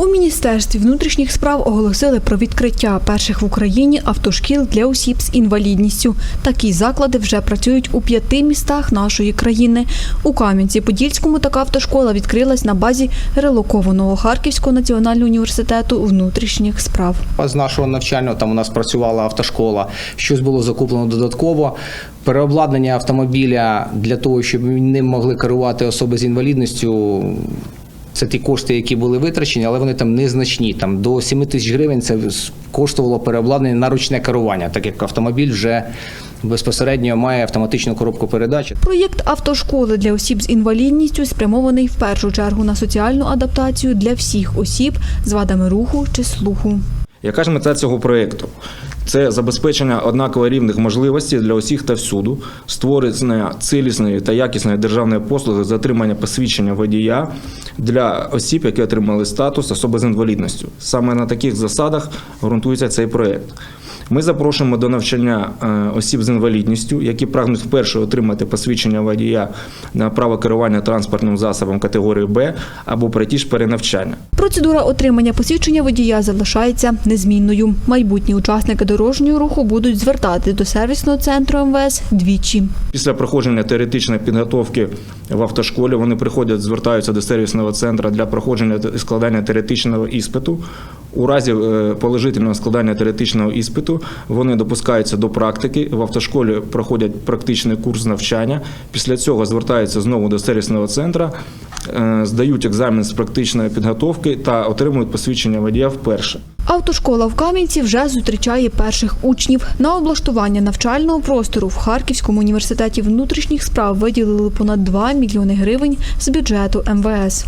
У міністерстві внутрішніх справ оголосили про відкриття перших в Україні автошкіл для осіб з інвалідністю. Такі заклади вже працюють у п'яти містах нашої країни. У Кам'янці-Подільському така автошкола відкрилась на базі релокованого Харківського національного університету внутрішніх справ. З нашого навчального там у нас працювала автошкола, щось було закуплено додатково. Переобладнання автомобіля для того, щоб ним могли керувати особи з інвалідністю. Це ті кошти, які були витрачені, але вони там незначні. Там до 7 тисяч гривень це коштувало переобладнання на ручне керування, так як автомобіль вже безпосередньо має автоматичну коробку передач. Проєкт автошколи для осіб з інвалідністю спрямований в першу чергу на соціальну адаптацію для всіх осіб з вадами руху чи слуху. Яка ж мета цього проєкту? Це забезпечення однаково рівних можливостей для усіх та всюду, створення цілісної та якісної державної послуги з отримання посвідчення водія для осіб, які отримали статус особи з інвалідністю. Саме на таких засадах ґрунтується цей проєкт. Ми запрошуємо до навчання е, осіб з інвалідністю, які прагнуть вперше отримати посвідчення водія на право керування транспортним засобом категорії Б або пройти ж перенавчання. Процедура отримання посвідчення водія залишається незмінною. Майбутні учасники дорожнього руху будуть звертати до сервісного центру МВС двічі. Після проходження теоретичної підготовки в автошколі вони приходять, звертаються до сервісного центру для проходження складання теоретичного іспиту. У разі е, положительного складання теоретичного іспиту вони допускаються до практики. В автошколі проходять практичний курс навчання. Після цього звертаються знову до сервісного центру, е, здають екзамен з практичної підготовки та отримують посвідчення водія вперше. Автошкола в Кам'янці вже зустрічає перших учнів. На облаштування навчального простору в Харківському університеті внутрішніх справ виділили понад 2 мільйони гривень з бюджету МВС.